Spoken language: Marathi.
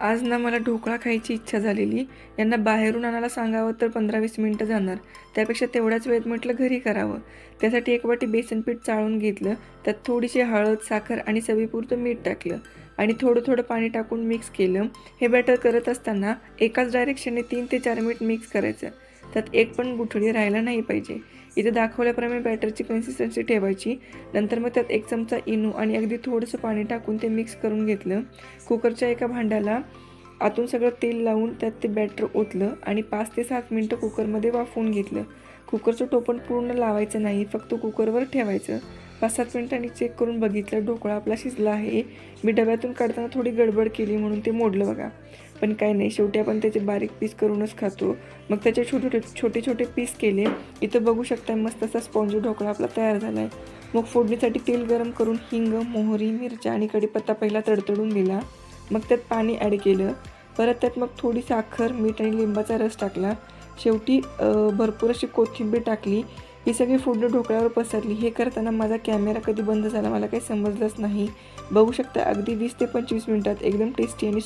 आज ना मला ढोकळा खायची इच्छा झालेली. यांना बाहेरून आणायला सांगावं तर पंधरा वीस मिनटं जाणार. त्यापेक्षा तेवढ्याच वेळेत म्हटलं घरी करावं. त्यासाठी एक वाटी बेसनपीठ चाळून घेतलं. त्यात थोडीशी हळद साखर आणि चवीपुरतं मीठ टाकलं. आणि थोडं थोडं पाणी टाकून मिक्स केलं. हे बॅटर करत असताना एकाच डायरेक्शनने तीन ते चार मिनिट मिक्स करायचं. त्यात एक पण गुठळी राहायला नाही पाहिजे. इथे दाखवल्याप्रमाणे बॅटरची कन्सिस्टन्सी ठेवायची. नंतर मग त्यात एक चमचा इनो आणि अगदी थोडंसं पाणी टाकून ते मिक्स करून घेतलं. कुकरच्या एका भांड्याला आतून सगळं तेल लावून त्यात ते बॅटर ओतलं आणि पाच ते सात मिनटं कुकरमध्ये वाफवून घेतलं. कुकरचं टोपण पूर्ण लावायचं नाही फक्त कुकरवर ठेवायचं. पाच सात मिनिटांनी चेक करून बघितलं ढोकळा आपला शिजला आहे. मी डब्यातून काढताना थोडी गडबड केली म्हणून ते मोडलं बघा. पण काय नाही. शेवटी आपण त्याचे बारीक पीस करूनच खातो. मग त्याचे छोटे छोटे छोटे छोटे पीस केले. इथं बघू शकता मस्त असा स्पॉन्जी ढोकळा आपला तयार झाला आहे मग फोडणीसाठी तेल गरम करून हिंग मोहरी मिरच्या आणि कढीपत्ता पहिला तडतडून दिला. मग त्यात पाणी ॲड केलं. परत त्यात मग थोडी साखर मीठ आणि लिंबाचा रस टाकला. शेवटी भरपूर अशी कोथिंबीर टाकली. ही सगळी फोडणी ढोकळ्यावर पसरली. हे करताना माझा कॅमेरा कधी बंद झाला मला काही समजलंच नाही. बघू शकता अगदी वीस ते पंचवीस मिनटात. एकदम टेस्टी आणि